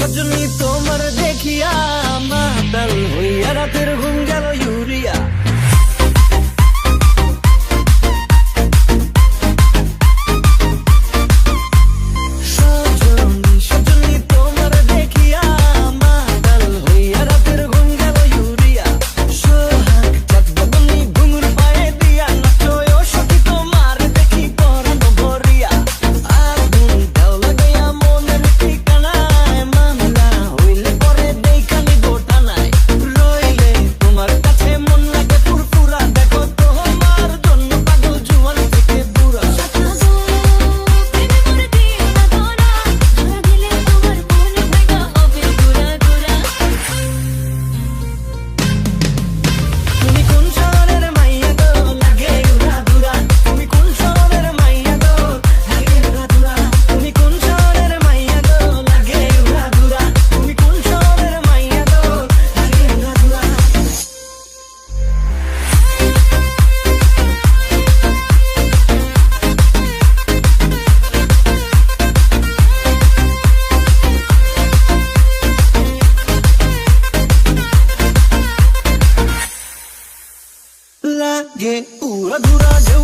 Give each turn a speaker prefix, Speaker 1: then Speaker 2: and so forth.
Speaker 1: সজনী তোমার ये पूरा दूरा जो